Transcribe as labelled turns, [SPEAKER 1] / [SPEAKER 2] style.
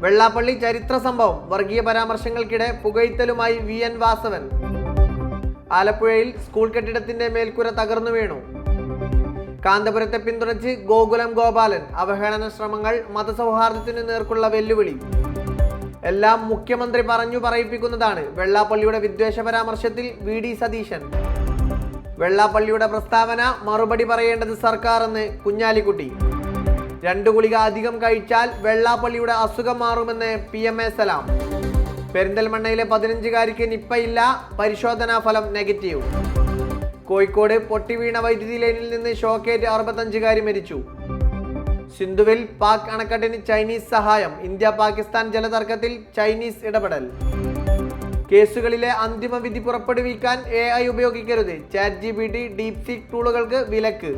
[SPEAKER 1] വെള്ളാപ്പള്ളി ചരിത്ര സംഭവം വർഗീയ പരാമർശങ്ങൾക്കിടെ പുകയ്ത്തലുമായി വി. എൻ. വാസവൻ. ആലപ്പുഴയിൽ സ്കൂൾ കെട്ടിടത്തിന്റെ മേൽക്കൂര തകർന്നു വീണു. കാന്തപുരത്തെ പിന്തുണച്ച് ഗോകുലം ഗോപാലൻ. അവഹേളന ശ്രമങ്ങൾ മതസൗഹാർദ്ദത്തിന് നേർക്കുള്ള വെല്ലുവിളി. എല്ലാം മുഖ്യമന്ത്രി പറഞ്ഞു പറയിപ്പിക്കുന്നതാണ്. വെള്ളാപ്പള്ളിയുടെ വിദ്വേഷ പരാമർശത്തിൽ വി. ഡി. സതീശൻ. വെള്ളാപ്പള്ളിയുടെ പ്രസ്താവന മറുപടി പറയേണ്ടത് സർക്കാർ എന്ന് കുഞ്ഞാലിക്കുട്ടി. രണ്ടു ഗുളിക അധികം കഴിച്ചാൽ വെള്ളാപ്പള്ളിയുടെ അസുഖം മാറുമെന്ന് പി എം എ സലാം. പെരിന്തൽമണ്ണയിലെ പതിനഞ്ചുകാരിക്ക് നിപ്പയില്ല പരിശോധനാ ഫലം നെഗറ്റീവ്. കോഴിക്കോട് പൊട്ടിവീണ വൈദ്യുതി ലൈനിൽ നിന്ന് ഷോക്കേറ്റ് അറുപത്തഞ്ചുകാരി മരിച്ചു. സിന്ധുവിൽ പാക് അണക്കെട്ടിന് ചൈനീസ് സഹായം ഇന്ത്യ പാകിസ്ഥാൻ ജലതർക്കത്തിൽ ചൈനീസ് ഇടപെടൽ. കേസുകളിലെ അന്തിമ വിധി പുറപ്പെടുവിക്കാൻ എ ഐ ഉപയോഗിക്കരുത് chat G P T DeepSeek ടൂളുകൾക്ക് വിലക്ക്.